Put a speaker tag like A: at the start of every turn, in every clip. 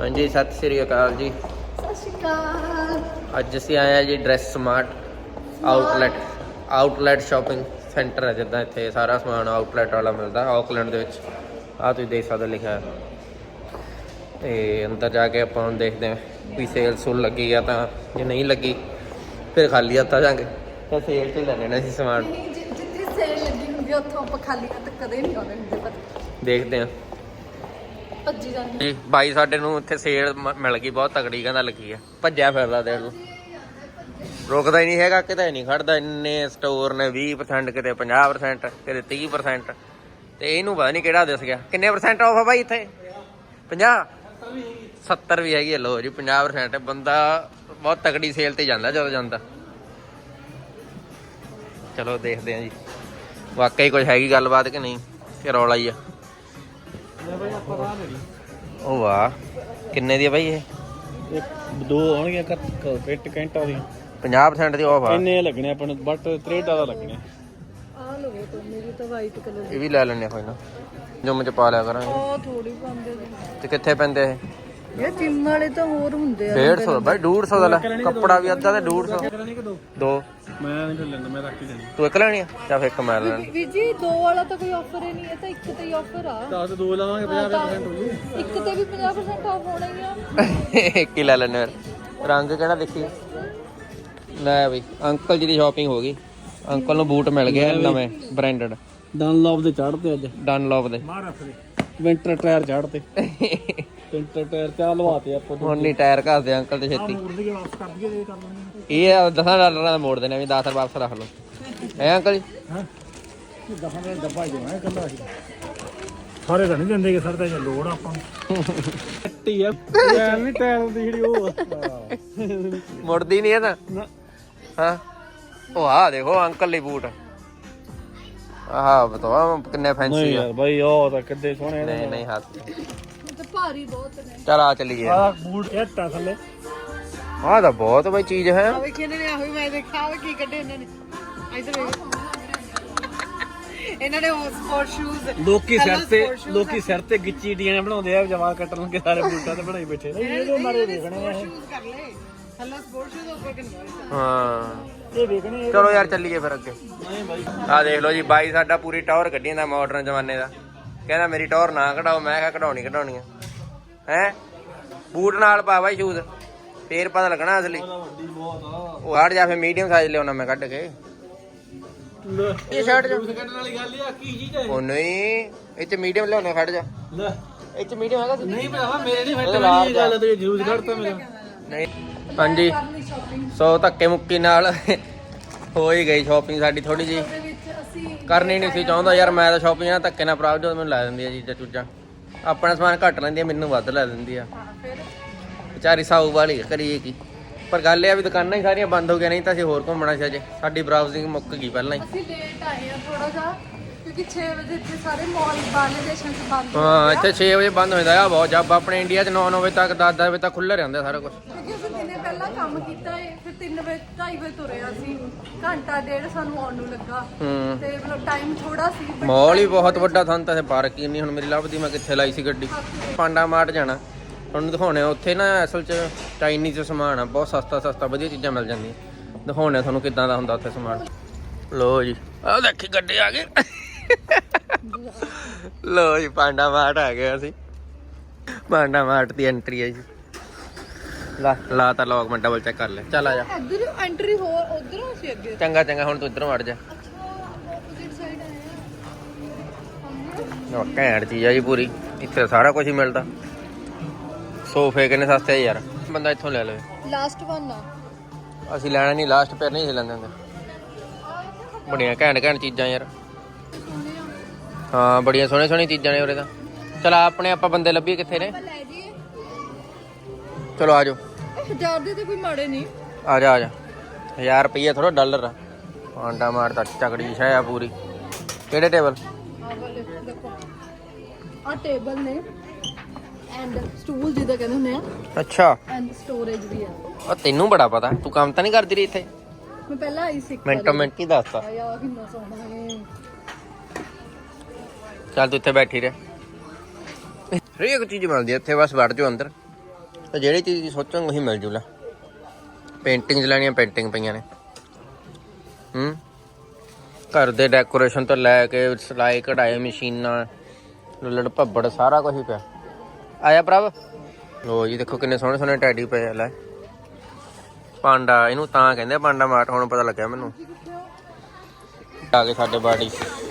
A: ਹਾਂਜੀ ਸਤਿ ਸ੍ਰੀ ਅਕਾਲ ਜੀ।
B: ਸਤਿ ਸ਼੍ਰੀ ਅਕਾਲ।
A: ਅੱਜ ਅਸੀਂ ਆਏ ਆ ਜੀ dress smart outlet outlet shopping centre ਹੈ ਜਿੱਦਾਂ ਇੱਥੇ ਸਾਰਾ ਸਮਾਨ ਆਊਟਲੈਟ ਵਾਲਾ ਮਿਲਦਾ ਆਕਲੈਂਡ ਦੇ ਵਿੱਚ। ਆ ਤੁਸੀਂ ਦੇਖ ਸਕਦੇ ਲਿਖਿਆ ਹੈ। ਤੇ ਅੰਦਰ ਜਾ ਕੇ ਆਪਾਂ ਹੁਣ ਦੇਖਦੇ ਹਾਂ ਵੀ ਸੇਲ ਸੁਲ ਲੱਗੀ ਆ ਤਾਂ ਜੇ ਨਹੀਂ ਲੱਗੀ ਫਿਰ ਖਾਲੀ ਹੱਥਾਂ ਜਾਾਂਗੇ ਤਾਂ ਸੇਲ 'ਚ ਹੀ ਲੈ ਲੈਣਾ ਸੀ ਸਮਾਨ।
B: ਨਹੀਂ ਜਿ- ਜਿੱਥੇ ਸੇਲ ਲੱਗੀ ਹੁੰਦੀ ਆ, ਉੱਥੋਂ ਆਪਾਂ ਖਾਲੀ ਹੱਥ ਕਦੇ ਨਹੀਂ ਆਉਂਦੇ ਹੁੰਦੇ ਪਤਾ।
A: ਦੇਖਦੇ ਹਾਂ।
B: ਭੱਜੀ ਜਾਂਦੇ।
A: ਜੀ ਬਾਈ ਸਾਡੇ ਨੂੰ ਇੱਥੇ ਸੇਲ ਮ- ਮਿਲ ਗਈ ਬਹੁਤ ਤਕੜੀ ਕਹਿੰਦਾ ਲੱਗੀ ਆ। ਭੱਜਿਆ ਫਿਰਦਾ ਦੇਖ ਲਓ ਰੁਕਦਾ ਹੀ ਨਹੀਂ ਹੈਗਾ ਕਿਤੇ ਨਹੀਂ ਖੜਦਾ। ਇੰਨੇ ਸਟੋਰ ਨੇ 20% ਕਿਤੇ 50% ਕਿਤੇ 30% ਤੇ ਇਹਨੂੰ ਪਤਾ ਨਹੀਂ ਕਿਹੜਾ ਦਿਸ ਗਿਆ। ਕਿੰਨੇ ਪਰਸੈਂਟ ਆਫ ਆ ਬਾਈ ਇੱਥੇ? 50 70 ਵੀ ਹੈਗੀ ਆ, ਲੋ ਜੀ 50% ਹੈ। ਬੰਦਾ ਬਹੁਤ ਤਕੜੀ ਸੇਲ ਤੇ ਜਾਂਦਾ ਜਦੋਂ ਜਾਂਦਾ। ਚਲੋ ਦੇਖਦੇ ਆ ਜੀ। ਵਾਕਈ ਕੁਝ ਹੈਗੀ ਗੱਲਬਾਤ ਕਿ ਨਹੀਂ? ਕਿ ਰੌਲਾ ਹੀ ਆ। ਉਹ ਵਾਹ ਕਿੰਨੇ ਦੀ ਆ ਬਾਈ ਇਹ?
C: ਇੱਕ ਦੋ ਆਉਣਗੀਆਂ ਕੱਟ ਘੰਟਾ ਦੀਆਂ।
A: 50% ਦੀ ਆਫ ਆ
C: ਇੰਨੇ ਲੱਗਣੇ ਆਪਾਂ ਨੂੰ ਬਟ 63 ਦਾ ਲੱਗਣੇ।
B: ਆ ਲਵੇ ਤੋਂ ਮੇਰੀ ਤਾਂ ਵਾਈਟ ਕਲਰ
A: ਇਹ ਵੀ ਲੈ ਲੈਣੇ ਕੋਈ ਨਾ। ਜੁੰਮ ਚ ਪਾ ਲਿਆ ਕਰਾਂਗੇ।
B: ਉਹ ਥੋੜੀ ਪਾਉਂਦੇ
A: ਤੇ ਕਿੱਥੇ ਪੈਂਦੇ ਇਹ?
B: ਇਹ ਜਿੰਮ ਵਾਲੇ ਤਾਂ ਹੋਰ ਹੁੰਦੇ ਆ
A: 150 ਬਾਈ 150 ਦਾ ਲੈ। ਕੱਪੜਾ ਵੀ ਅੱਧਾ ਤੇ 150
C: ਕਰਾਂਗੇ ਕਿ ਦੋ? ਮੈਂ ਨਹੀਂ ਲੈਣਾ ਮੈਂ ਰੱਖ ਹੀ ਲੈਣੀ
A: ਤੂੰ ਇੱਕ ਲੈਣੀ ਆ? ਜਾਂ ਫਿਰ ਇੱਕ ਮੈਂ ਲੈਣੀ
B: ਵੀ ਜੀ ਦੋ ਵਾਲਾ ਤਾਂ ਕੋਈ ਆਫਰ ਹੀ ਨਹੀਂ ਹੈ ਤਾਂ ਇੱਕ ਤੇ ਹੀ ਆਫਰ ਆ।
C: 10 ਦੋ ਲਾਵਾਂਗੇ 50% ਹੋ ਜੂ
B: ਇੱਕ ਤੇ ਵੀ 50% ਆਫ ਹੋਣਾ ਹੀ ਆ।
A: ਇੱਕ ਹੀ ਲੈ ਲੈਣੇ ਫਿਰ। ਰੰਗ ਕਿਹੜਾ ਦੇਖੀ? ਲੈ ਬਈ ਅੰਕਲ ਜੀ ਦੀ ਸ਼ਾਪਿੰਗ ਹੋ ਗਈ। ਅੰਕਲ ਨੂੰ ਬੂਟ ਮਿਲ ਗਏ ਨਵੇਂ ਬ੍ਰਾਂਡਡ
C: ਡਨਲੌਪ ਦੇ ਚੜ੍ਹਦੇ ਅੱਜ।
A: ਡਨਲੌਪ ਦੇ।
C: ਮਾਰ ਰੱਖ ਦੇ। ਵਿੰਟਰ ਟਾਇਰ ਚੜ੍ਹਦੇ ਵਿੰਟਰ ਟਾਇਰ ਤੇ ਆ ਲਵਾਤੇ ਆਪਾਂ
A: ਹੁਣ ਨਹੀਂ ਟਾਇਰ ਘਸਦੇ ਅੰਕਲ ਤੇ ਛੇਤੀ।
C: ਮੁੜ ਦੇ ਵਾਪਸ ਕਰ ਦਈਏ ਇਹ ਕਰ ਲਾਂਗੇ
A: ਇਹ 10 ਡਾਲਰਾਂ ਦਾ ਮੋੜ ਦੇਣੇ ਵੀ 10 ਵਾਪਸ ਰੱਖ ਲਓ। ਹੈ ਅੰਕਲ ਜੀ?
C: ਹਾਂ? ਦਫਾ ਦਾ ਡੱਬਾ ਹੀ ਦੇਣਾ ਕੱਲਾ ਸੀ ਸਾਰੇ ਤਾਂ ਨਹੀਂ ਦਿੰਦੇ ਕਿ ਸਰ ਤਾਂ ਜੇ ਲੋੜ ਆਪਾਂ ਨੂੰ। ਆ ਯਾਰ ਨਹੀਂ ਟਾਇਰ ਦੀ ਜਿਹੜੀ ਉਹ।
A: ਮੁੜਦੀ ਨਹੀਂ ਇਹ ਤਾਂ?
C: ਨਾ।
A: ਹਾਂ? ਉਹ ਆ ਦੇਖੋ ਅੰਕਲ ਲਈ ਬੂਟ। ਆਹ ਬਤਵਾ ਕਿੰਨੇ ਫੈਂਸੀ
C: ਨਹੀਂ
A: ਆ।
C: ਯਾਰ ਬਾਈ ਉਹ ਤਾਂ ਕਿੱਡੇ ਸੋਹਣੇ ਨੇ।
A: ਨਹੀਂ ਨਹੀਂ ਹੱਥ।
B: ਤੇ ਭਾਰੀ ਬਹੁਤ ਨੇ।
A: ਚਲ ਆ ਚੱਲੀਏ।
C: ਆ ਬੂਟ ਇਹ ਟਾ ਥੱਲੇ।
A: ਆਹ ਤਾਂ ਬਹੁਤ ਬਈ ਚੀਜ਼ ਹੈ।
B: ਆ ਵੇਖੇ ਨੇ ਆਹੀ ਮੈਂ ਦੇਖਿਆ ਆ ਕੀ ਕੱਢੇ ਇਹਨਾਂ ਨੇ। ਇਧਰ ਵੇਖ। ਇਹਨਾਂ ਨੇ ਉਹ ਸਪੋਰਟ ਸ਼ੂਜ਼
C: ਲੋਕੀ ਸਿਰ ਤੇ ਲੋਕੀ ਸਿਰ ਤੇ ਗਿੱਚੀ ਡੀਆਂ ਬਣਾਉਂਦੇ ਆ ਜਵਾਨ ਕੱਟਣ ਕੇ ਸਾਰੇ ਬੂਟਾਂ ਤੇ ਬਣਾਈ ਬੈਠੇ। ਨੇ ਇਹਦੇ ਮਾਰੇ ਵੇਖਣੇ ਆ।
B: ਸ਼ੂਜ਼ ਕਰ ਲੈ ਹੱਲਾ ਸਪੋਰਟ ਸ਼ੂਜ਼ ਉੱਪਰ ਕਿੰਨਾ
A: ਹਾਂ।
C: ਇਹ
A: ਚਲੋ ਯਾਰ ਚੱਲੀਏ ਫਿਰ ਅੱਗੇ।
C: ਨਹੀਂ ਬਾਈ
A: ਆ ਦੇਖ ਲਓ ਜੀ ਬਾਈ ਸਾਡਾ ਪੂਰੀ ਟੌਰ ਕੱਢੀ ਜਾਂਦਾ ਮਾਡਰਨ ਜ਼ਮਾਨੇ ਦਾ। ਕਹਿੰਦਾ ਮੇਰੀ ਟੌਰ ਨਾ ਕਢਾਓ ਮੈਂ ਕਿਹਾ ਕਢਾਉਣੀ ਕਢਾਉਣੀ ਆ ਹੈ? ਬੂਟ ਨਾਲ ਪਾ ਬਾਈ ਸ਼ੂਜ਼ ਫੇਰ ਪਤਾ ਲੱਗਣਾ ਅਸਲੀ। ਉਹ ਹਟ ਜਾ ਫੇ ਮੀਡੀਅਮ ਸਾਈਜ਼ ਲਿਆਉਣਾ ਮੈਂ ਕੱਢ ਕੇ।
C: ਲੈ
A: ਇਹ ਸ਼ਰਟ ਜੋ
C: ਕੱਢਣ ਵਾਲੀ ਗੱਲ ਆ ਕੀ ਚੀਜ਼ ਹੈ
A: ਉਹ ਨਹੀਂ ਇਹ ਚ ਮੀਡੀਅਮ ਲਿਆਉਣਾ ਖੜ ਜਾ।
C: ਲੈ।
A: ਇਹ ਚ ਮੀਡੀਅਮ ਹੈਗਾ ਸੀ।
C: ਨਹੀਂ ਭਰਾਵਾ ਮੇਰੇ ਨਹੀਂ ਫਿੱਟ ਵਾਲੀ ਗੱਲ ਤੇ ਜੂਸ ਕੱਢਤਾ ਮੇਰਾ।
A: ਨਹੀਂ। ਹਾਂਜੀ। ਸੋ ਧੱਕੇ ਮੁੱਕੀ ਨਾਲ ਹੋ ਹੀ ਗਈ ਸ਼ਾਪਿੰਗ ਸਾਡੀ ਥੋੜੀ ਜੀ ਕਰਨੀ ਨਹੀਂ ਸੀ ਚਾਹੁੰਦਾ ਯਾਰ ਮੈਂ ਤਾਂ ਸ਼ਾਪਿੰਗ ਨਾ ਧੱਕੇ ਨਾਲ ਪ੍ਰਾਪਤ ਜਦੋਂ ਮੈਨੂੰ ਲੈ ਦਿੰਦੀ ਆ ਚੀਜ਼ਾਂ ਚੂਜ਼ਾਂ। ਆਪਣਾ ਸਮਾਨ ਘੱਟ ਲੈਂਦੀ ਆ ਮੈਨੂੰ ਵੱਧ ਲੈ ਦਿੰਦੀ ਆ।
B: ਫਿਰ?
A: ਵਿਚਾਰੀ ਸਾਊ ਵਾਲੀ ਕਰੀਏ ਕੀ? ਪਰ ਗੱਲ ਇਹ ਆ ਵੀ ਦੁਕਾਨਾਂ ਹੀ ਸਾਰੀਆਂ ਬੰਦ ਹੋ ਗਈਆਂ ਨਹੀਂ ਤਾਂ ਅਸੀਂ ਹੋਰ ਘੁੰਮਣਾ ਸੀ ਅਜੇ। ਸਾਡੀ ਬਰਾਊਜ਼ਿੰਗ ਮੁੱਕ ਗਈ ਪਹਿਲਾਂ ਹੀ।
B: ਅਸੀਂ ਲੇਟ ਆਏ ਆ ਥੋੜਾ ਜਿਹਾ। ਕਿਉਂਕਿ 6 ਵਜੇ ਇੱਥੇ ਸਾਰੇ ਮਾਲ ਬਾਹਰਲੇ ਦੇਸ਼ਾਂ 'ਚ ਬੰਦ ਹੋ
A: ਹਾਂ ਇੱਥੇ 6 ਵਜੇ ਬੰਦ ਹੋ ਜਾਂਦਾ ਆ ਬਹੁਤ ਜੱਬ ਆਪਣੇ ਇੰਡੀਆ 'ਚ 9-9 ਵਜੇ ਤੱਕ 10-10 ਵਜੇ ਤੱਕ ਖੁੱਲ੍ਹਾ ਰਹਿੰਦਾ ਸਾਰਾ ਕੁਝ
B: ਕਿਉਂਕਿ ਅਸੀਂ ਦਿਨੇ ਪਹਿਲਾਂ ਕੰਮ ਕੀਤਾ ਏ ਫਿਰ 3 ਵਜੇ 2:30 ਵਜੇ ਤੁਰੇ ਅਸੀਂ। ਘੰਟਾ ਡੇਢ ਸਾਨੂੰ ਆਉਣ ਨੂੰ ਲੱਗਾ।
A: ਹੂੰ।
B: ਤੇ ਮਤਲਬ ਟਾਈਮ ਥੋੜਾ ਸੀ but
A: ਮਾਲ ਹੀ ਬਹੁਤ ਵੱਡਾ ਥਾਂ ਤਾਂ ਪਾਰਕ ਹੀ ਨਹੀਂ। ਹੁਣ ਮੇਰੀ ਲੱਭਦੀ ਮੈਂ ਕਿੱਥੇ ਲਾਈ ਸੀ ਗੱਡੀ? ਪਾਂਡਾ ਮਾਰਟ ਜਾਣਾ। ਤੁਹਾਨੂੰ ਦਿਖਾਉਣੇ ਆ ਉੱਥੇ ਨਾ ਅਸਲ 'ਚ ਚਾਈਨੀਜ਼ ਸਮਾਨ ਆ ਬਹੁਤ ਸਸਤਾ ਸਸਤਾ ਵਧੀਆ ਚੀਜ਼ਾਂ ਮਿਲ ਜਾਂਦੀਆਂ। ਦਿਖਾਉਣੇ ਆ ਤੁਹਾਨੂੰ ਕਿੱਦਾਂ ਦਾ ਹੁੰਦਾ ਉੱਥੇ ਸਮਾਨ। ਲੋ ਜੀ। ਆਹ ਦੇਖੀ ਗੱਡੀ ਆ ਗਈ। ਲੋ ਜੀ ਪਾਂਡਾ ਮਾਰਟ ਆ ਗਏ ਅਸੀਂ ਪਾਂਡਾ ਮਾਰਟ ਦੀ ਐਂਟਰੀ ਹੈ ਜੀ। ਲਾ ਲਾ ਤਾਂ ਲੋਕ ਮੈਂ ਡਬਲ ਚੈੱਕ ਕਰ ਲੈ। ਚੱਲ ਆ ਜਾ।
B: ਇੱਧਰ ਐਂਟਰੀ ਹੋਰ ਉਧਰੋਂ ਸੀ ਅੱਗੇ।
A: ਚੰਗਾ ਚੰਗਾ ਹੁਣ ਤੂੰ ਇੱਧਰੋਂ ਵੜ ਜਾ।
B: ਅੱਛਾ
A: ਘੈਂਟ ਚੀਜ਼ ਆ ਜੀ ਪੂਰੀ। ਇੱਥੇ ਸਾਰਾ ਕੁਝ ਹੀ ਮਿਲਦਾ। ਸੋਫੇ ਕਿੰਨੇ ਸਸਤੇ ਆ ਯਾਰ। ਬੰਦਾ ਇੱਥੋਂ ਲੈ ਲਵੇ।
B: ਲਾਸਟ ਵਨ ਆ।
A: ਅਸੀਂ ਲੈਣਾ ਨਹੀਂ ਲਾਸਟ ਪੈਰ ਨਹੀਂ ਲੈਂਦੇ ਹੁੰਦੇ। ਬੜੀਆਂ ਘੈਂਟ ਘੈਂਟ ਚੀਜ਼ਾਂ ਯਾਰ। ਹਾਂ ਬੜੀਆਂ ਸੋਹਣੇ ਸੋਹਣੇ ਚੀਜ਼ਾਂ ਨੇ ਉਰੇ ਤਾਂ। ਚਲ ਆਪਣੇ ਆਪਾਂ ਬੰਦੇ ਲੱਭੀਏ ਕਿੱਥੇ ਨੇ।
B: ਲੈ
A: ਚਲੋ ਆ ਜਾਓ।
B: ਹਜ਼ਾਰ ਦੇ ਤੇ ਕੋਈ ਮਾੜੇ ਨਹੀਂ।
A: ਆ ਜਾ ਆ ਜਾ। 1000 ਰੁਪਈਆ ਥੋੜਾ ਡਾਲਰ ਆ। ਆਂਡਾ ਮਾਰਦਾ ਚਕੜੀ ਸ਼ੈ ਆ ਪੂਰੀ। ਕਿਹੜੇ ਟੇਬਲ?
B: ਆ ਵਾਲੇ ਦੇਖੋ। ਆ ਟੇਬਲ ਨੇ ਐਂਡ ਸਟੂਲ ਜਿਹਦਾ ਕਹਿੰਦੇ ਹੁੰਦੇ ਆ।
A: ਅੱਛਾ।
B: ਐਂਡ ਸਟੋਰੇਜ ਵੀ ਆ।
A: ਉਹ ਤੈਨੂੰ ਬੜਾ ਪਤਾ ਤੂੰ ਕੰਮ ਤਾਂ ਨਹੀਂ ਕਰਦੀ ਰਹੀ ਇੱਥੇ।
B: ਮੈਂ ਪਹਿਲਾਂ ਆਈ ਸੀ ਇੱਕ
A: ਮਿੰਟੋ ਮਿੰਟ ਹੀ ਦੱਸਤਾ।
B: ਵਾਰੀ। ਆ ਕਿੰਨਾ ਸੋਹਣਾ ਹੈ
A: ਚੱਲ ਤੂੰ ਇੱਥੇ ਬੈਠੀ ਰਹਿ। ਹਰੇਕ ਚੀਜ਼ ਮਿਲਦੀ ਇੱਥੇ ਬਸ ਵੜ ਜਾਓ ਅੰਦਰ। ਤੇ ਜਿਹੜੀ ਚੀਜ਼ ਦੀ ਉਹੀ ਮਿਲ ਜੂਲਾ ਪੇਂਟਿੰਗਸ ਲੈਣੀਆਂ ਪੇਂਟਿੰਗ ਪਈਆਂ ਨੇ। ਹੂੰ? ਘਰ ਦੇ ਡੈਕੋਰੇਸ਼ਨ ਤੋਂ ਲੈ ਕੇ ਸਿਲਾਈ ਕਢਾਈ ਮਸ਼ੀਨਾਂ, ਲੱਲੜ ਭੱਬੜ, ਸਾਰਾ ਕੁਝ ਹੀ ਪਿਆ। ਆਇਆ ਪ੍ਰਭ? ਲੋ ਜੀ, ਦੇਖੋ ਕਿੰਨੇ ਸੋਹਣੇ ਸੋਹਣੇ ਟੈਡੀ ਪਏ ਲੈ। ਪਾਂਡਾ, ਇਹਨੂੰ ਤਾਂ ਕਹਿੰਦੇ ਆ ਪਾਂਡਾ ਮਾਰਟ, ਹੁਣ ਪਤਾ ਲੱਗਿਆ ਮੈਨੂੰ। ਆ ਗਏ ਸਾਡੇ ਬਾੜੀ
B: ਇਹ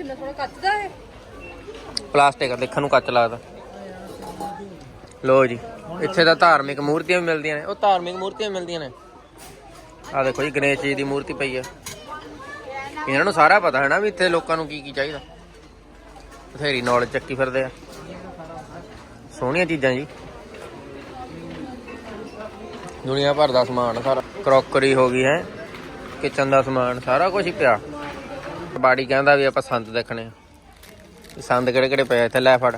B: ਕਿੰਨਾ ਸੋਹਣਾ ਕੱਚ ਦਾ ਹੈ
A: ਪਲਾਸਟਿਕ ਦੇਖਣ ਨੂੰ ਕੱਚ ਲੱਗਦਾ। ਲੋ ਜੀ, ਇੱਥੇ ਤਾਂ ਧਾਰਮਿਕ ਮੂਰਤੀਆਂ ਵੀ ਮਿਲਦੀਆਂ ਨੇ। ਉਹ ਧਾਰਮਿਕ ਮੂਰਤੀਆਂ ਮਿਲਦੀਆਂ ਨੇ। ਆ ਦੇਖੋ ਜੀ, ਗਣੇਸ਼ ਜੀ ਦੀ ਮੂਰਤੀ ਪਈ ਆ। ਇਹਨਾਂ ਨੂੰ ਸਾਰਾ ਪਤਾ ਹੈ ਨਾ ਵੀ ਇੱਥੇ ਲੋਕਾਂ ਨੂੰ ਕੀ ਕੀ ਚਾਹੀਦਾ। ਬਥੇਰੀ ਨੌਲੇਜ ਚੱਕੀ ਫਿਰਦੇ ਆ। ਸੋਹਣੀਆਂ ਚੀਜ਼ਾਂ ਜੀ। ਦੁਨੀਆ ਭਰ ਦਾ ਸਮਾਨ ਸਾਰਾ। ਕਰੋਕਰੀ ਹੋ ਗਈ ਹੈ, ਕਿਚਨ ਦਾ ਸਮਾਨ, ਸਾਰਾ ਕੁਝ ਹੀ ਪਿਆ। ਬਾੜੀ ਕਹਿੰਦਾ ਵੀ ਆਪਾਂ ਸੰਦ ਦੇਖਣੇ ਆ। ਸੰਦ ਕਿਹੜੇ ਕਿਹੜੇ ਪਏ ਇੱਥੇ? ਲੈ ਫੜ।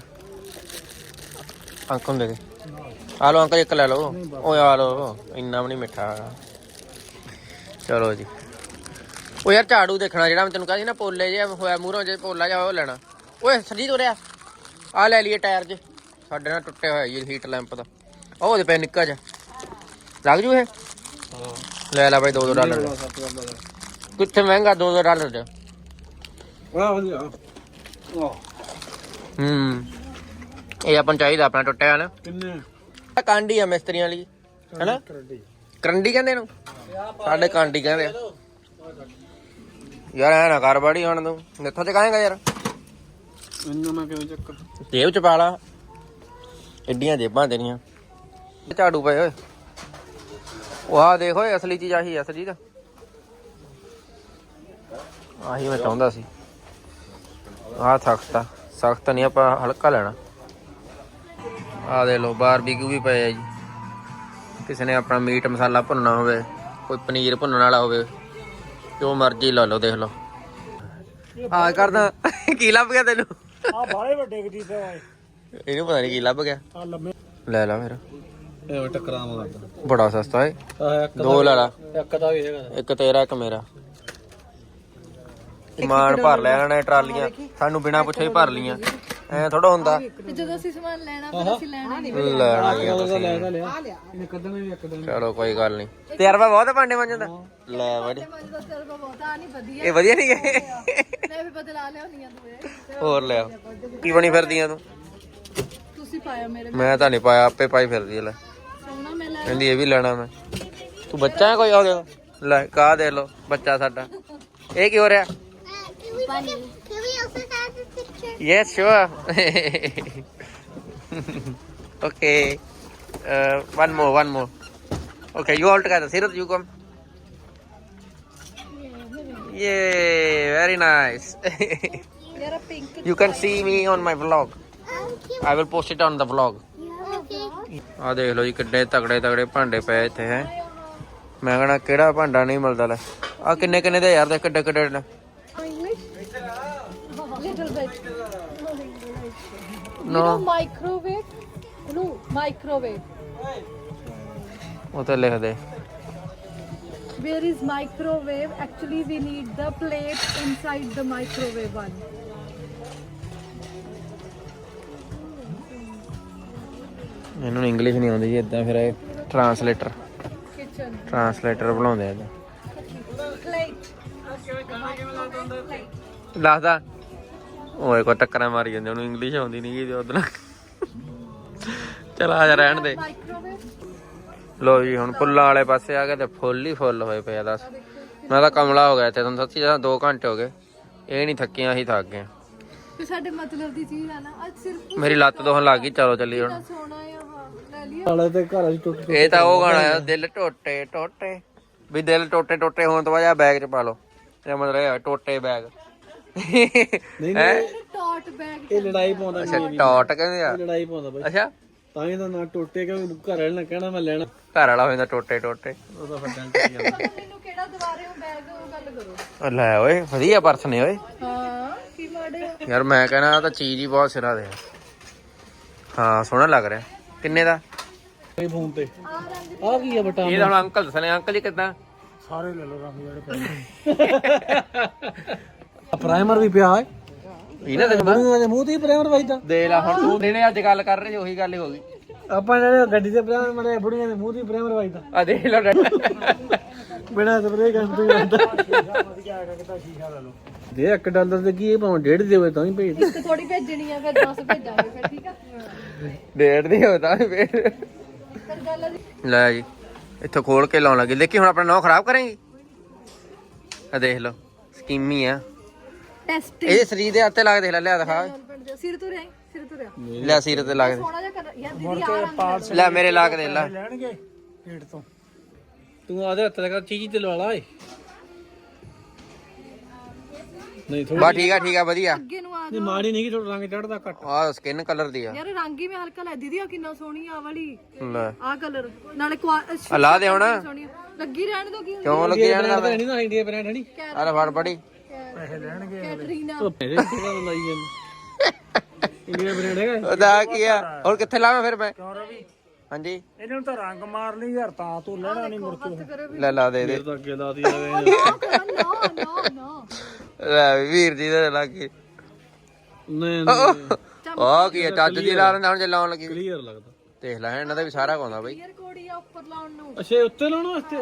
A: ਅੰਕ ਹੁੰਦੇ ਦੇ ਆ ਲਓ ਅੰਕਲ ਇੱਕ ਲੈ ਲਓ। ਓਏ ਆ ਲਓ ਇੰਨਾ ਵੀ ਨਹੀਂ ਮਿੱਠਾ। ਚਲੋ ਜੀ। ਉਹ ਯਾਰ ਝਾੜੂ ਦੇਖਣਾ ਜਿਹੜਾ ਮੈਂ ਤੈਨੂੰ ਕਹਿੰਦੀ ਨਾ ਪੋਲੇ ਜਿਹਾ ਹੋਇਆ ਮੂਹਰੋਂ ਜੇ ਪੋਲਾ ਜਿਹਾ ਉਹ ਲੈਣਾ। ਓਏ ਸਰਜੀਤ ਉਰਿਆ ਆ ਲੈ ਲਈਏ ਟਾਇਰ ਜੇ। ਸਾਡੇ ਨਾਲ ਟੁੱਟੇ ਹੋਇਆ ਜੀ ਹੀਟ ਲੈਂਪ ਦਾ। ਉਹ ਉਹਦੇ ਪੈ ਨਿੱਕਾ ਜਿਹਾ। ਲੱਗ ਜੂ ਇਹ? ਲੈ ਲੈ ਬਾਈ 2-2 ਡਾਲਰ। ਕਿੱਥੇ ਮਹਿੰਗਾ 2-2 ਡਾਲਰ ਦੇ
C: ਵਾਹ ਵਧੀਆ। ਵਾਹ
A: ਹੂੰ। ਇਹ ਆਪਾਂ ਨੂੰ ਚਾਹੀਦਾ ਆਪਣਾ ਟੁੱਟਿਆ ਹੋਇਆ ਨਾ
C: ਕਿੰਨੇ?
A: ਇਹ ਕਾਂਡੀ ਆ ਮਿਸਤਰੀਆਂ ਲਈ ਹੈਨਾ?
C: ਕਰੰਡੀ
A: ਕਰੰਡੀ ਕਹਿੰਦੇ ਇਹਨੂੰ? ਸਾਡੇ ਕਾਂਡੀ ਕਹਿੰਦੇ ਆ। ਯਾਰ ਐ ਨਾ ਕਰ ਬੜੀ ਹੁਣ ਤੂੰ। ਚ ਕਾਏਗਾ ਯਾਰ?
C: ਮੈਨੂੰ ਨਾ ਕਿਵੇਂ ਚੱਕਰ?
A: ਜੇਬ ਚ ਪਾ ਲਾ। ਐਡੀਆਂ ਜੇਬਾਂ ਤੇਰੀਆਂ। ਇਹ ਝਾੜੂ ਪਏ ਓਏ। ਉਹ ਆ ਦੇਖ ਓਏ ਅਸਲੀ ਚੀਜ਼ ਆਹੀ ਆ ਅਸਲੀ ਦਾ ਆਹੀ ਮੈਂ ਚਾਹੁੰਦਾ ਸੀ। ਆਹ ਸਖਤ ਸਖਤ ਨਹੀਂ ਆਪਾਂ ਹਲਕਾ ਲੈਣਾ। ਆ ਦੇ ਲੋ ਬਾਰਬੀਕਿਊ ਵੀ ਪਏ ਆ ਜੀ। ਕਿਸੇ ਨੇ ਆਪਣਾ ਮੀਟ ਮਸਾਲਾ ਭੁੰਨਣਾ ਹੋਵੇ ਕੋਈ ਪਨੀਰ ਭੁੰਨਣ ਵਾਲਾ ਹੋਵੇ ਜੋ ਮਰਜ਼ੀ ਲਾ ਲਓ ਦੇਖ ਲਓ। ਆ ਕਰਦਾ। ਕੀ ਲੱਭ ਗਿਆ ਤੈਨੂੰ?
C: ਆ ਬਾਲੇ ਵੱਡੇ ਗਦੀ ਤੇ ਆਏ
A: ਇਹਨੂੰ ਪਤਾ ਨਹੀਂ ਕੀ ਲੱਭ ਗਿਆ।
C: ਆ ਲੰਮੇ।
A: ਲੈ ਲਾ ਫਿਰ।
C: ਇਹ ਟਕਰਾਮ ਕਰਦਾ
A: ਬੜਾ ਸਸਤਾ ਹੈ
C: ਆ ਇੱਕ
A: ਦੋ ਲੈ ਲਾ।
C: ਇੱਕ ਦਾ ਵੀ ਹੈਗਾ।
A: ਇੱਕ ਤੇਰਾ ਇੱਕ ਮੇਰਾ। ਸਮਾਨ ਭਰ ਲੈ ਲੈਣਾ ਟਰਾਲੀਆਂ। ਸਾਨੂੰ ਬਿਨਾ ਪੁੱਛੇ ਹੀ ਭਰ ਲੀਆਂ। ਐ ਥੋੜਾ ਹੁੰਦਾ।
B: ਤੇ ਜਦੋਂ ਅਸੀਂ ਸਮਾਨ ਲੈਣਾ ਫਿਰ ਅਸੀਂ ਲੈਣਾ ਨਹੀਂ।
A: ਲੈਣਾ ਗਿਆ
C: ਉਹਦਾ
A: ਤੁਸੀਂ
C: ਲੈ ਤਾਂ ਲਿਆ। ਇਹਨੇ ਕੱਢਣਾ ਵੀ ਇੱਕ ਦਿਨ।
A: ਚਲੋ ਕੋਈ ਗੱਲ ਨਹੀਂ। ਤੇਰਵਾ ਬਹੁਤ ਆ ਭਾਂਡੇ ਮਾਂਜਣ ਦਾ। ਲੈ
B: ਨਹੀਂ ਵਧੀਆ।
A: ਇਹ ਵਧੀਆ ਨਹੀਂ ਗਏ
B: ਮੈਂ ਵੀ ਬਦਲਾ ਲਿਆਉਣੀ ਆ ਤੂੰ
A: ਹੋਰ ਲਿਆ। ਕੀ ਬਣੀ ਫਿਰਦੀਆਂ ਤੂੰ?
B: ਤੁਸੀਂ ਪਾਇਆ ਮੇਰੇ
A: ਮੈਂ ਤਾਂ ਨਹੀਂ ਪਾਇਆ ਆਪੇ ਪਾਈ ਫਿਰਦੀ ਲੈ।
B: ਸੋਹਣਾ ਮੈਂ ਲੈ
A: ਕਹਿੰਦੀ ਇਹ ਵੀ ਲੈਣਾ ਮੈਂ। ਤੂੰ ਬੱਚਾ ਹੈ ਕੋਈ ਆ ਗਿਆ? ਲੈ ਕਾ ਦੇ ਲੋ ਬੱਚਾ ਸਾਡਾ। ਇਹ ਕੀ ਹੋ ਰਿਹਾ?
D: Bunny. Can we also have a picture?
A: Yes, sure. okay. Uh, one more, one more. Okay, you all together. Sirut, you come. Yay, very nice. you can see me on my vlog. I will post it on the vlog.
D: Okay.
A: ਆ ਦੇਖ ਲਓ ਜੀ ਕਿੱਡੇ ਤਗੜੇ ਤਗੜੇ ਭਾਂਡੇ ਪਏ ਇੱਥੇ ਹੈ ਮੈਂ ਕਹਣਾ ਕਿਹੜਾ ਭਾਂਡਾ ਨਹੀਂ ਮਿਲਦਾ ਲੈ ਆ ਕਿੰਨੇ ਕਿੰਨੇ ਦੇ ਯਾਰ ਦੇ ਕਿੱਡੇ ਕਿੱਡੇ ਨੋ
B: ਮਾਈਕ੍ਰੋਵੇਵ ਨੂੰ ਮਾਈਕ੍ਰੋਵੇਵ
A: ਉਹ ਤੇ ਲਿਖ ਦੇ
B: Where is microwave? Actually, we need the plate inside the microwave one.
A: ਇਹਨੂੰ ਇੰਗਲਿਸ਼ ਨਹੀਂ ਆਉਂਦੀ ਜੀ ਇਦਾਂ ਫਿਰ ਇਹ ਟਰਾਂਸਲੇਟਰ
B: Kitchen.
A: ਟਰਾਂਸਲੇਟਰ ਬਣਾਉਂਦੇ ਆ ਇਹਦਾ
B: Plate.
A: ਦੱਸਦਾ ਓਏ ਕੋ ਟੱਕਰਾਂ ਮਾਰੀ ਜਾਂਦੇ ਉਹਨੂੰ ਇੰਗਲਿਸ਼ ਆਉਂਦੀ ਨਹੀਂ ਗਈ ਉਹਦੇ ਚਲ ਆ ਜਾ ਰਹਿਣ ਦੇ. ਲੋ ਜੀ ਹੁਣ ਫੁੱਲਾਂ ਵਾਲੇ ਪਾਸੇ ਆ ਗਏ ਤੇ ਫੁੱਲ ਹੀ ਫੁੱਲ ਹੋਏ ਪਏ ਆ ਦੱਸ। ਮੈਂ ਤਾਂ ਕਮਲਾ ਹੋ ਗਿਆ ਇੱਥੇ ਤੁਹਾਨੂੰ ਸੱਚੀ ਦੱਸਾਂ 2 ਘੰਟੇ ਹੋ ਗਏ। ਇਹ ਨਹੀਂ ਥੱਕੀਆਂ ਅਸੀਂ ਥੱਕ ਗਏ।
B: ਤੇ ਸਾਡੇ ਮਤਲਬ ਦੀ ਚੀਜ਼ ਆ ਨਾ ਅੱਜ ਸਿਰਫ
A: ਮੇਰੀ ਲੱਤ ਦੋਹਣ ਲੱਗ ਗਈ ਚਲੋ ਚੱਲੀ ਹੁਣ।
B: ਸੋਨਾ ਆ ਹਾਂ ਲੈ ਲਿਆ
C: ਵਾਲੇ ਤੇ ਘਰ ਚ ਟੁੱਟ
A: ਇਹ ਤਾਂ ਉਹ ਗਾਣਾ ਆ। ਦਿਲ ਟੋਟੇ ਟੋਟੇ। ਵੀ ਦਿਲ ਟੋਟੇ ਟੋਟੇ ਹੋਣ ਤੋਂ ਬਾਅਦ ਆ ਬੈਗ 'ਚ ਪਾ ਲਓ। ਇਹ ਮਤਲਬ ਇਹ ਆ, ਟੋਟੇ ਬੈਗ।
C: ਨਹੀਂ ਨਹੀਂ
B: ਟੌਟ ਬੈਗ
C: ਇਹ ਲੜਾਈ ਪਾਉਂਦਾ
A: ਅੱਛਾ ਟੋਟ ਕਹਿੰਦੇ ਆ।
C: ਲੜਾਈ ਪਾਉਂਦਾ ਬਾਈ।
A: ਅੱਛਾ।
C: ਤਾਂ ਹੀ ਤਾਂ ਨਾ ਟੁੱਟੇ ਕਿ ਘਰ ਵਾਲੇ ਨੇ ਕਹਿਣਾ ਮੈਂ ਲੈਣਾ।
A: ਘਰ ਵਾਲਾ ਹੋ ਜਾਂਦਾ ਟੋਟੇ। ਟੋਟੇ
C: ਉਹਦਾ ਟੈਂਸ਼ਨ ਜਾਂਦਾ
B: ਮੈਨੂੰ ਕਿਹੜਾ ਦੁਬਾਰੇ ਉਹ ਬੈਗ ਉਹ ਗੱਲ ਕਰੋ।
A: ਉਹ ਲੈ ਓਏ ਵਧੀਆ ਪਰਸ ਨੇ ਓਏ।
B: ਹਾਂ ਕੀ ਮਾੜੇ?
A: ਯਾਰ ਮੈਂ ਕਹਿੰਦਾ ਆਹ ਤਾਂ ਚੀਜ਼ ਹੀ ਬਹੁਤ ਸਿਰਾ ਦੇ। ਹਾਂ ਸੋਹਣਾ ਲੱਗ ਰਿਹਾ। ਕਿੰਨੇ ਦਾ?
C: ਇਹ ਫੋਨ ਤੇ। ਆ ਕੀ ਆ ਬਟਾ
A: ਇਹ ਤਾਂ ਹੁਣ ਅੰਕਲ ਦੱਸਣੇ ਅੰਕਲ ਜੀ ਕਿਦਾਂ?
C: ਸਾਰੇ ਲੈ ਲਓ ਰੰਗ ਜਿਹੜੇ ਪਏ ਪ੍ਰਾਈਮਰ ਵੀ ਪਿਆ ਹੈ
A: ਇਹਨਾਂ ਦੇ
C: ਮੂੰਹ ਦੇ ਮੂੰਹ ਤੇ ਪ੍ਰਾਈਮਰ ਵੱਜਦਾ।
A: ਦੇ ਲਾ ਹੁਣ ਤੂੰ ਦੇਣੇ ਅੱਜ ਗੱਲ ਕਰ ਰਹੇ ਉਹੀ ਗੱਲ ਹੀ ਹੋ ਗਈ।
C: ਆਪਾਂ ਨੇ ਗੱਡੀ ਦੇ ਪ੍ਰੇਮ ਮਰੇ ਬੁੜੀਆਂ ਦੇ ਮੂੰਹ ਦੀ ਪ੍ਰੇਮ ਰਵਾਈਦਾ
A: ਆ ਦੇਖ ਲਓ ਡੈਡੀ।
C: ਬਿਨਾ ਸਪਰੇ ਕਰਨ ਤੋਂ ਦੇ 1 ਡਾਲਰ ਦੇ ਕੀ ਇਹ ਭਾਵੇਂ ਡੇਢ ਦੇਵੇ ਤਾਂ ਹੀ ਭੇਜ ਦੇ।
B: ਇੱਕ ਥੋੜੀ ਭੇਜਣੀ ਆ ਫਿਰ 10 ਭੇਜਾਂਗੇ ਫਿਰ ਠੀਕ ਆ?
A: ਡੇਢ ਦੀ ਹੋਦਾ ਫੇਰ
B: ਫਿਰ ਗੱਲ
A: ਲੈ ਜੀ ਇੱਥੋਂ ਖੋਲ ਕੇ ਲਾਉਣ ਲੱਗੀ। ਦੇਖੀ ਹੁਣ ਆਪਣਾ ਨੌ ਖਰਾਬ ਕਰੇਂਗੀ? ਆ ਦੇਖ ਲਓ ਸਕੀਮੀ ਆ।
B: ਟੈਸਟ
A: ਇਹ ਸਰੀਰ ਦੇ ਹੱਥੇ ਲਾ ਕੇ ਦੇਖ ਲੈ ਲਿਆ ਦਿਖਾ।
B: ਸਿਰ ਤੋਂ ਰਹਿ ਸਿਰ ਤੋਂ ਰਹਿ
A: ਲੈ ਸਿਰ ਤੇ ਲਾ ਕੇ
B: ਸੋਹਣਾ ਜਿਹਾ ਕਰ ਯਾਰ ਦੀਦੀ ਆ ਰੰਗ
A: ਦੇ। ਲੈ ਮੇਰੇ ਲਾ ਕੇ ਦੇ ਲੈ।
C: ਲੈਣਗੇ ਪੇਟ ਤੋਂ। ਤੂੰ ਆਦੇ ਹੱਥ ਲਗਾ ਚੀਜੀ ਤੇ ਲਵਾ ਲਾ ਏ ਨਹੀਂ ਥੋੜੀ
A: ਬਾ ਠੀਕ ਆ ਠੀਕ ਆ ਵਧੀਆ।
B: ਅੱਗੇ ਨੂੰ ਆ
C: ਨਹੀਂ ਮਾੜੀ ਨਹੀਂ ਕਿ ਥੋੜਾ ਰੰਗ ਚੜਦਾ ਘੱਟ।
A: ਆ ਸਕਿਨ ਕਲਰ ਦੀ ਆ।
B: ਯਾਰ ਰੰਗ ਹੀ ਮੈਂ ਹਲਕਾ ਲੈ ਦੀਦੀ ਆ ਕਿੰਨਾ ਸੋਹਣੀ ਆ ਆਹ ਵਾਲੀ।
A: ਲੈ।
B: ਆ ਕਲਰ ਨਾਲੇ ਕੁਆ-
A: ਆ ਲਾ ਦੇ ਹੁਣ।
B: ਸੋਹਣੀ ਆ। ਲੱਗੀ ਰਹਿਣ ਦੋ ਕੀ
A: ਕਿਉਂ ਲੱਗੀ ਜਾਣ ਦਾ?
C: ਨਹੀਂ ਨਾ ਇੰਡੀਆ ਬ੍ਰਾਂਡ ਹੈ ਨਹੀਂ।
A: ਆ ਲੈ ਫੜ ਪੜੀ
C: ਪੈਸੇ ਲੈਣਗੇ
B: ਕੈਟਰੀਨਾ।
C: ਉਹ ਪੈਸੇ ਕਿਹੜਾ ਲਾਈ ਜਾਂਦੇ? ਇੰਡੀਆ ਬ੍ਰਾਂਡ ਹੈਗਾ
A: ਉਹਦਾ ਕੀ ਆ? ਹੁਣ ਕਿੱਥੇ ਲਾਵਾਂ ਫਿਰ ਮੈਂ?
C: ਕਿਉਂ ਰਵੀ?
A: ਹਾਂਜੀ।
C: ਇਹਨਾਂ ਨੂੰ ਤਾਂ ਰੰਗ ਮਾਰ ਲਈ ਯਾਰ ਤਾਂ ਤੂੰ ਲੈਣਾ ਨਹੀਂ ਮੁੜ ਕੇ
B: ਹੱਥ ਕਰੋ ਵੀ।
A: ਲੈ ਲਾ ਦੇ ਦੇ
C: ਤਾਂ ਅੱਗੇ ਲਾਤੀ
B: ਨਾ ਨਾ ਨਾ ਨਾ।
A: ਲੈ ਵੀ ਵੀਰ ਜੀ ਦੇ ਲੱਗ। ਗਈ
C: ਨਹੀਂ।
A: ਆ ਕੀ ਆ ਚੱਜ ਦੀ ਲਾ ਲੈਂਦਾ ਹੁਣ ਜੇ ਲਾਉਣ ਲੱਗੀ।
C: ਕਲੀਅਰ ਲੱਗਦਾ।
A: ਦੇਖ ਲੈ ਇਹਨਾਂ ਦਾ ਵੀ ਸਾਰਾ ਆਉਂਦਾ ਬਈ।
B: ਯਾਰ ਕੋੜੀ ਆ ਉੱਪਰ ਲਾਉਣ ਨੂੰ।
C: ਅੱਛਾ ਉੱਤੇ ਲਾਉਣਾ ਵਾਸਤੇ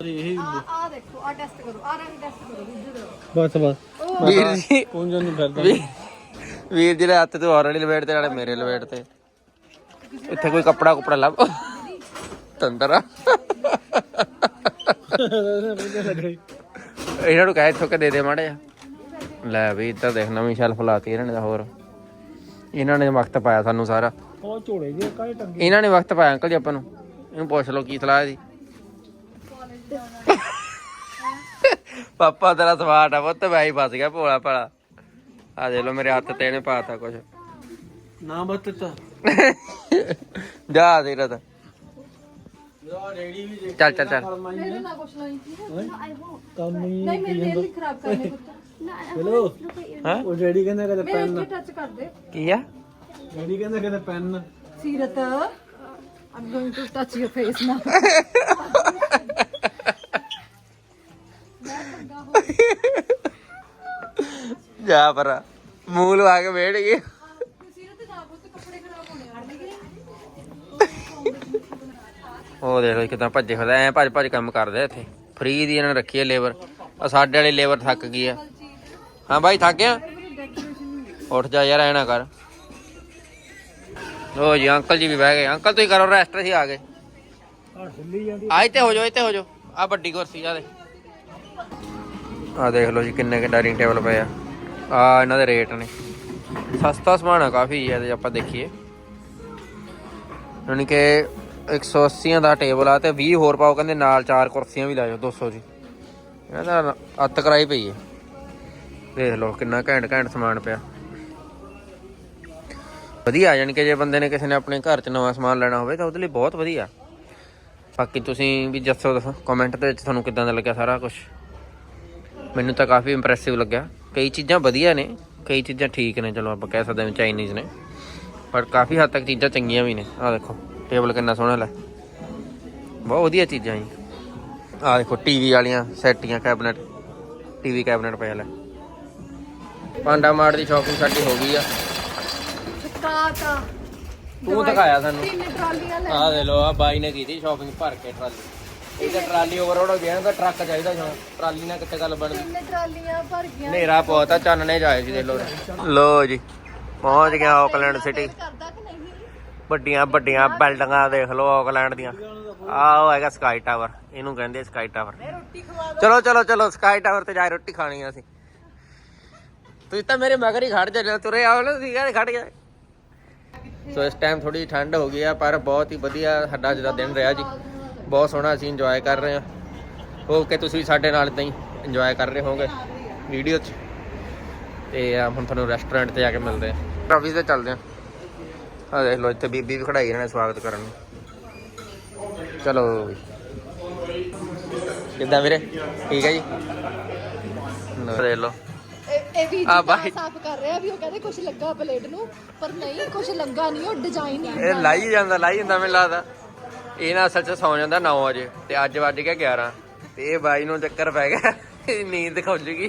C: ਇਹ
B: ਆ ਆ ਦੇਖੋ ਆ ਟੈਸਟ ਕਰੋ ਆ ਰੰਗ ਟੈਸਟ ਕਰੋ ਇੱਧਰ
C: ਬਸ ਬਸ।
A: ਵੀਰ ਜੀ।
C: ਪੁੰਜਨ ਨਹੀਂ ਫਿਰਦਾ।
A: ਵੀ- ਵੀਰ ਜੀ ਦੇ ਹੱਥ ਤੇ ਲਵੇਟ ਤੇ ਨਾਲੇ ਮੇਰੇ ਲਵੇਟ ਤੇ। ਇੱਥੇ ਕੋਈ ਕੱਪੜਾ ਕੁਪੜਾ ਲੱਭ। ਤੰਦਰਾ ਇਹਨਾਂ ਨੂੰ ਕਹਿ ਇੱਥੋਂ ਕਿ ਦੇ ਦੇ ਮਾੜੇ ਆ। ਲੈ ਵੀ ਇੱਧਰ ਦੇਖ ਨਵੀਂ ਸ਼ੈਲਫ ਲਾਤੀ ਇਹਨਾਂ ਨੇ ਤਾਂ ਹੋਰ। ਇਹਨਾਂ ਨੇ ਵਕਤ ਪਾਇਆ ਸਾਨੂੰ ਸਾਰਾ।
C: ਉਹ ਝੋਲੇ ਜੇ ਕਾਹੇ ਟੰਗੇ?
A: ਇਹਨਾਂ ਨੇ ਵਕਤ ਪਾਇਆ ਅੰਕਲ ਜੀ ਆਪਾਂ ਨੂੰ। ਇਹਨੂੰ ਪੁੱਛ ਲਓ ਕੀ ਸਲਾਹ ਦੀ ਪਾਪਾ ਤੇਰਾ ਸਵਾਟ ਆ ਪੁੱਤ ਮੈਂ ਹੀ ਫਸ ਗਿਆ ਭੋਲਾ ਭਾਲਾ। ਆ ਦੇ ਲੋ ਮੇਰੇ ਹੱਥ ਤੇ ਇਹਨੇ ਪਾਤਾ ਕੁਛ।
C: ਨਾ ਬਤਤਾ
A: ਜਾ
C: ਵੀ ਦੇਖ
A: ਚੱਲ ਚੱਲ ਚੱਲ।
B: ਮੇਰੇ ਨਾਲ ਕੁਛ ਨਹੀਂ
C: ਕੰਮ ਹੀ
B: ਨਹੀਂ ਮੇਰੇ ਦਿਲ ਨਹੀਂ ਖਰਾਬ ਕਰਨੇ ਪੁੱਤ।
C: ਚਲੋ।
A: ਹਾਂ?
C: ਉਹ ਰੇੜੀ ਕਹਿੰਦਾ
B: ਮੇਰੇ
C: ਪੈਨ
B: ਇੱਥੇ ਟੱਚ ਕਰ ਦੇ।
A: ਕੀ ਆ?
C: ਰੇੜੀ ਕਹਿੰਦਾ ਕਦੇ ਪੈਨ
B: ਸੀਰਤ now.
A: ਜਾ ਪਰ ਮੂੰਹ ਲਵਾ ਕੇ ਬੈਠ ਗਈ। ਉਹ ਦੇਖ ਲੋ ਕਿਦਾਂ ਭੱਜੇ ਫਿਰਦਾ, ਐ ਭੱਜ ਭੱਜ ਕੰਮ ਕਰਦੇ ਇੱਥੇ। ਫ੍ਰੀ ਦੀ ਇਹਨਾਂ ਨੇ ਰੱਖੀ ਹੈ ਲੇਬਰ ਆ ਸਾਡੇ ਵਾਲੀ ਲੇਬਰ ਥੱਕ ਗਈ ਆ। ਹਾਂ ਬਾਈ, ਥੱਕ ਗਿਆ? ਉੱਠ ਜਾ ਯਾਰ, ਐ ਨਾ ਕਰ। ਲੋ ਜੀ, ਅੰਕਲ ਜੀ ਵੀ ਬਹਿ ਗਏ। ਅੰਕਲ, ਤੁਸੀਂ ਕਰੋ ਰੈਸਟ ਅਸੀਂ ਆ ਗਏ।
C: ਆ ਹਿੱਲੀ
A: ਹੋ ਜਾਓ, ਇੱਥੇ ਹੋ ਜਾਓ। ਆ ਵੱਡੀ ਕੁਰਸੀ ਆ ਦੇ ਆ ਦੇਖ ਲਓ ਜੀ, ਕਿੰਨੇ ਕਿ ਡਾਈਨਿੰਗ ਟੇਬਲ ਪਏ ਆ। ਆ, ਇਹਨਾਂ ਦੇ ਰੇਟ ਨੇ। ਸਸਤਾ ਸਮਾਨ ਆ, ਕਾਫੀ ਹੈ ਜੇ ਆਪਾਂ ਦੇਖੀਏ। ਯਾਨੀ ਕਿ 180 ਦਾ ਟੇਬਲ ਆ ਤੇ 20 ਹੋਰ ਪਾਓ, ਕਹਿੰਦੇ ਨਾਲ ਚਾਰ ਕੁਰਸੀਆਂ ਵੀ ਲੈ ਜਾਓ 200 ਜੀ। ਇਹਨਾਂ ਦਾ ਅੱਤ ਕਰਾਈ ਪਈ ਹੈ। ਦੇਖ ਲਓ ਕਿੰਨਾ ਘੈਂਟ ਘੈਂਟ ਸਮਾਨ ਪਿਆ। ਵਧੀਆ, ਯਾਨੀ ਕਿ ਜੇ ਬੰਦੇ ਨੇ ਕਿਸੇ ਨੇ ਆਪਣੇ ਘਰ 'ਚ ਨਵਾਂ ਸਮਾਨ ਲੈਣਾ ਹੋਵੇ, ਤਾਂ ਉਹਦੇ ਲਈ ਬਹੁਤ ਵਧੀਆ। ਬਾਕੀ ਤੁਸੀਂ ਵੀ ਦੱਸੋ ਦੱਸੋ ਕਮੈਂਟ ਦੇ ਵਿੱਚ ਤੁਹਾਨੂੰ ਕਿੱਦਾਂ ਦਾ ਲੱਗਿਆ ਸਾਰਾ ਕੁਝ ਮੈਨੂੰ ਤਾਂ ਕਾਫੀ ਇੰਪ੍ਰੈਸਿਵ ਲੱਗਿਆ। ਕਈ ਚੀਜ਼ਾਂ ਵਧੀਆ ਨੇ ਕਈ ਚੀਜ਼ਾਂ ਠੀਕ ਨੇ ਚਲੋ ਆਪਾਂ ਕਹਿ ਸਕਦੇ ਹਾਂ ਚਾਈਨੀਜ਼ ਨੇ। ਪਰ ਕਾਫੀ ਹੱਦ ਤੱਕ ਚੀਜ਼ਾਂ ਚੰਗੀਆਂ ਵੀ ਨੇ। ਆਹ ਦੇਖੋ ਟੇਬਲ ਕਿੰਨਾ ਸੋਹਣਾ ਲੈ। ਬਹੁਤ ਵਧੀਆ ਚੀਜ਼ਾਂ ਜੀ। ਆਹ ਦੇਖੋ ਟੀਵੀ ਵਾਲੀਆਂ ਸੈਟੀਆਂ ਕੈਬਨਟ ਟੀਵੀ ਕੈਬਨਟ ਪਿਆ ਲੈ। ਪਾਂਡਾ ਮਾਰਟ ਦੀ ਸ਼ਾਪਿੰਗ ਸਾਡੀ ਹੋ ਗਈ ਆ। ਤੂੰ ਦਿਖਾਇਆ ਸਾਨੂੰ।
B: ਤਿੰਨ ਟਰਾਲੀਆਂ ਲੈ।
A: ਆਹ ਦੇ ਲੋ ਆ ਬਾਈ ਨੇ ਕੀਤੀ ਸ਼ਾਪਿੰਗ ਭਰ ਕੇ ਟਰਾਲੀ। ਇਹ ਤਾਂ ਟਰਾਲੀ ਓਵਰਲੋਡ ਹੋ ਗਿਆ ਤਾਂ ਟਰੱਕ ਚਾਹੀਦਾ ਹੁਣ। ਟਰਾਲੀ ਨਾਲ ਕਿੱਥੇ ਗੱਲ ਬਣਦੀ?
B: ਤਿੰਨ ਟਰਾਲੀਆਂ ਭਰ ਗਈਆਂ।
A: ਹਨੇਰਾ ਬਹੁਤ ਆ ਚਾਨਣੇ ਜਾਏ ਸੀ ਦੇ ਲੋ ਲੋ ਜੀ ਪਹੁੰਚ ਗਿਆ ਆਕਲੈਂਡ ਸਿਟੀ
B: ਕਰਦਾ ਕਿ ਨਹੀਂ?
A: ਵੱਡੀਆਂ ਵੱਡੀਆਂ ਬਿਲਡਿੰਗਾਂ ਦੇਖ ਲਓ ਆਕਲੈਂਡ ਦੀਆਂ। ਆਹ ਉਹ ਹੈਗਾ ਸਕਾਈ ਟਾਵਰ ਇਹਨੂੰ ਕਹਿੰਦੇ ਸਕਾਈ ਟਾਵਰ
B: ਰੋਟੀ ਖਵਾ
A: ਚਲੋ ਚਲੋ ਚਲੋ ਸਕਾਈ ਟਾਵਰ ਤੇ ਜਾ ਕੇ ਰੋਟੀ ਖਾਣੀ ਆ ਅਸੀਂ। ਤੁਸੀਂ ਤਾਂ ਮੇਰੇ ਮਗਰ ਹੀ ਖੜ ਹੋ, ਤੁਰੇ ਆਓ ਨਾ ਤੁਸੀਂ ਕਹਿੰਦੇ ਖੜ ਗਏ। ਸੋ ਇਸ ਟਾਈਮ ਥੋੜੀ ਠੰਡ ਹੋ ਗਈ ਆ ਪਰ ਬਹੁਤ ਹੀ ਵਧੀਆ ਸਾਡਾ ਅੱਜ ਦਾ ਦਿਨ ਰਿਹਾ ਜੀ। ਬਹੁਤ ਸੋਹਣਾ ਅਸੀਂ ਇੰਜੋਏ ਕਰ ਰਹੇ ਹਾਂ। ਹੋਪ ਕਿ ਤੁਸੀਂ ਵੀ ਸਾਡੇ ਨਾਲ ਇਦਾਂ ਹੀ ਇੰਜੋਏ ਕਰ ਰਹੇ ਹੋਵੋਗੇ ਵੀਡੀਓ 'ਚ। ਤੇ ਆ ਹੁਣ ਤੁਹਾਨੂੰ ਰੈਸਟੋਰੈਂਟ ਤੇ ਜਾ ਕੇ ਮਿਲਦੇ ਆ ਟਰਾਫੀ ਤੇ ਚੱਲਦੇ ਆ ਆ ਦੇਖ ਲਓ ਇੱਥੇ ਬੀਬੀ ਵੀ ਖੜਾਈ ਇਹਨਾਂ ਨੇ ਸਵਾਗਤ ਕਰਨ ਨੂੰ। ਚਲੋ। ਕਿੱਦਾਂ ਵੀਰੇ? ਠੀਕ ਹੈ ਜੀ? ਦੇਖ
B: ਇਹ ਇਹ ਵੀ
A: ਆ ਬਾਈ।
B: ਸਾਫ਼ ਕਰ ਰਿਹਾ ਵੀ ਉਹ ਕਹਿੰਦੇ ਕੁਝ ਲੱਗਾ ਪਲੇਟ ਨੂੰ ਪਰ ਨਹੀਂ ਕੁਝ ਲੱਗਾ ਨਹੀਂ ਉਹ ਡਿਜ਼ਾਈਨ ਹੀ
A: ਇਹ ਲਾਈ ਜਾਂਦਾ ਲਾਈ ਜਾਂਦਾ ਮੈਨੂੰ ਲੱਗਦਾ। ਇਹ ਨਾ ਅਸਲ ਚ ਸੌ ਜਾਂਦਾ 9 ਵਜੇ ਤੇ ਅੱਜ ਵੱਜ ਗਿਆ 11 ਤੇ ਇਹ ਬਾਈ ਨੂੰ ਚੱਕਰ ਪੈ ਗਿਆ ਨੀਂਦ ਖੁੱਲ ਜੂਗੀ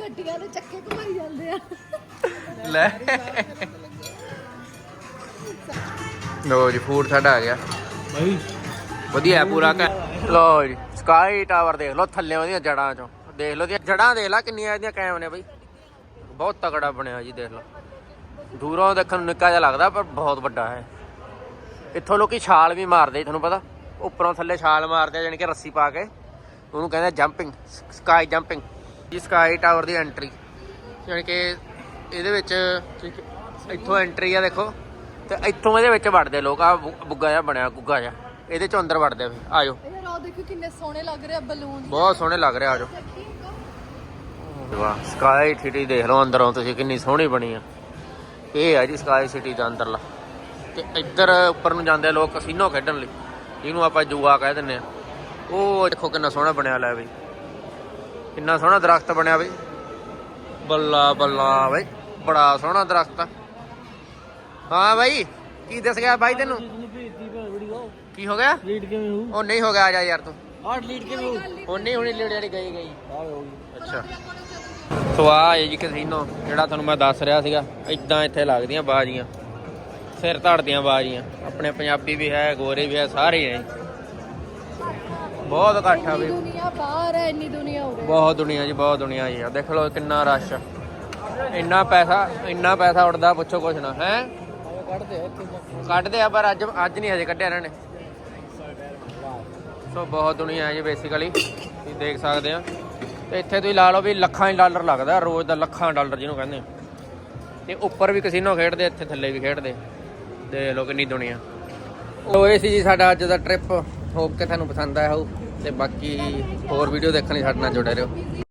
B: ਗੱਡੀਆਂ ਦੇ ਚੱਕੇ ਘੁਮਾਈ ਜਾਂਦੇ ਆ।
A: ਲੈ। ਲੋ ਜੀ ਫੂਡ ਸਾਡਾ ਆ ਗਿਆ।
C: ਭਾਈ
A: ਵਧੀਆ ਹੈ ਪੂਰਾ ਕੈ ਲੋ ਜੀ ਸਕਾਈ ਟਾਵਰ ਦੇਖ ਲਓ ਥੱਲੇ ਉਹਦੀਆਂ ਜੜਾਂ ਚੋਂ। ਦੇਖ ਲਓ ਦੀਆਂ ਜੜਾਂ ਦੇਖ ਲੈ ਕਿੰਨੀਆਂ ਇਹਦੀਆਂ ਕਾਇਮ ਨੇ ਬਈ। ਬਹੁਤ ਤਕੜਾ ਬਣਿਆ ਜੀ ਦੇਖ ਲਓ। ਦੂਰੋਂ ਦੇਖਣ ਨੂੰ ਨਿੱਕਾ ਜਿਹਾ ਲੱਗਦਾ ਪਰ ਬਹੁਤ ਵੱਡਾ ਹੈ। ਇੱਥੋਂ ਲੋਕੀ ਛਾਲ ਵੀ ਮਾਰਦੇ ਤੁਹਾਨੂੰ ਪਤਾ? ਉੱਪਰੋਂ ਥੱਲੇ ਛਾਲ ਮਾਰਦੇ ਆ ਜਾਣੀ ਕਿ ਰੱਸੀ ਪਾ ਕੇ। ਉਹਨੂੰ ਕਹਿੰਦੇ ਜੰਪਿੰਗ ਸਕਾਈ ਜੰਪਿੰਗ ਜੀ ਸਕਾਈ ਟਾਵਰ ਦੀ ਐਂਟਰੀ ਜਾਣੀ ਕਿ ਇਹਦੇ ਵਿੱਚ ਇੱਥੋਂ ਐਂਟਰੀ ਆ ਦੇਖੋ। ਤੇ ਇੱਥੋਂ ਇਹਦੇ ਵਿੱਚ ਵੜਦੇ ਲੋਕ ਆ ਬੁੱਗਾ ਜਿਹਾ ਬਣਿਆ ਗੁੱਗਾ ਜਿਹਾ। ਇਹਦੇ ਚੋਂ ਅੰਦਰ ਵੜਦੇ ਆ ਫਿਰ ਆਜੋ
B: ਦੇਖੋ ਕਿੰਨੇ ਸੋਹਣੇ ਲੱਗ ਰਹੇ ਆ ਬਲੂਨ
A: ਬਹੁਤ ਸੋਹਣੇ ਲੱਗ ਰਿਹਾ ਆਜੋ ਵਾਹ ਸਕਾਈ ਸਿਟੀ ਦੇਖ ਲਓ ਅੰਦਰੋਂ ਤੁਸੀਂ ਕਿੰਨੀ ਸੋਹਣੀ ਬਣੀ ਆ। ਇਹ ਹੈ ਜੀ ਸਕਾਈ ਸਿਟੀ ਦਾ ਅੰਦਰਲਾ। ਤੇ ਇੱਧਰ ਉੱਪਰ ਨੂੰ ਜਾਂਦੇ ਆ ਲੋਕ ਕਸੀਨੋ ਖੇਡਣ ਲਈ। ਜਿਹਨੂੰ ਆਪਾਂ ਜੂਆ ਕਹਿ ਦਿੰਨੇ ਆ। ਉਹ ਦੇਖੋ ਕਿੰਨਾ ਸੋਹਣਾ ਬਣਿਆ ਲੈ ਬਈ। ਕਿੰਨਾ ਸੋਹਣਾ ਦਰਖਤ ਬਣਿਆ ਬਈ। ਬੱਲਾ ਬੱਲਾ ਬਈ ਬੜਾ ਸੋਹਣਾ ਦਰਖਤ ਆ। ਹਾਂ ਬਾਈ ਕੀ ਦੱਸ ਗਿਆ ਬਾਈ ਤੈਨੂੰ? ਕੀ ਹੋ ਗਿਆ?
C: ਲੀਡ ਕਿਵੇਂ ਹੋਊ?
A: ਉਹ ਨਹੀਂ ਹੋ ਗਿਆ ਆ ਜਾ ਯਾਰ ਤੂੰ।
C: ਆਹ ਲੀਡ ਕਿਵੇਂ ਹੋਊ?
A: ਉਹ ਨਹੀਂ ਹੁਣੀ ਲੇੜ ਜਿਹੜੀ ਗਈ ਗਈ।
C: ਹੋ
A: ਅੱਛਾ। ਸੋ ਆ ਹੈ ਜੀ ਕਸੀਨੋ ਜਿਹੜਾ ਤੁਹਾਨੂੰ ਮੈਂ ਦੱਸ ਰਿਹਾ ਸੀਗਾ ਇਦਾਂ ਇੱਥੇ ਲੱਗਦੀਆਂ ਬਾਜੀਆਂ। ਸਿਰ ਧੜਦੀਆਂ ਬਾਜੀਆਂ। ਆਪਣੇ ਪੰਜਾਬੀ ਵੀ ਹੈ ਗੋਰੇ ਵੀ ਹੈ ਸਾਰੇ ਹੈ। ਬਹੁਤ ਇਕੱਠ ਆ ਵੀ।
B: ਦੁਨੀਆ ਬਾਹਰ ਹੈ ਇੰਨੀ ਦੁਨੀਆ ਹੋ ਰਹੀ
A: ਬਹੁਤ ਦੁਨੀਆ ਜੀ ਬਹੁਤ ਦੁਨੀਆ ਜੀ। ਆ ਦੇਖ ਲਓ ਕਿੰਨਾ ਰਸ਼। ਇੰਨਾ ਪੈਸਾ ਇੰਨਾ ਪੈਸਾ ਉੱਡਦਾ ਪੁੱਛੋ ਕੁਛ ਨਾ ਹੈ? ਕੱਢਦੇ ਆ ਪਰ ਅੱਜ ਅੱਜ ਨਹੀਂ ਹਜੇ ਕੱਢਿਆ ਇਹਨਾਂ ਨੇ। ਸੋ ਬਹੁਤ ਦੁਨੀਆ ਹੈ ਜੀ ਬੇਸਿਕਲੀ ਤੁਸੀਂ ਦੇਖ ਸਕਦੇ ਆ ਤੇ ਇੱਥੇ ਤੁਸੀਂ ਲਾ ਲਓ ਵੀ ਲੱਖਾਂ ਹੀ ਡਾਲਰ ਲੱਗਦਾ ਰੋਜ਼ ਦਾ ਲੱਖਾਂ ਡਾਲਰ ਜਿਹਨੂੰ ਕਹਿੰਦੇ ਤੇ ਉੱਪਰ ਵੀ ਕਸੀਨੋ ਖੇਡਦੇ ਇੱਥੇ ਥੱਲੇ ਵੀ ਖੇਡਦੇ। ਦੇਖ ਲਓ ਕਿੰਨੀ ਦੁਨੀਆ। ਉਹ ਇਹ ਸੀ ਜੀ ਸਾਡਾ ਅੱਜ ਦਾ ਟ੍ਰਿਪ ਹੋਪ ਕਿ ਤੁਹਾਨੂੰ ਪਸੰਦ ਆਇਆ ਹੋਊ ਤੇ ਬਾਕੀ ਹੋਰ ਵੀਡੀਓ ਦੇਖਣ ਲਈ ਸਾਡੇ ਨਾਲ ਜੁੜੇ ਰਹੋ।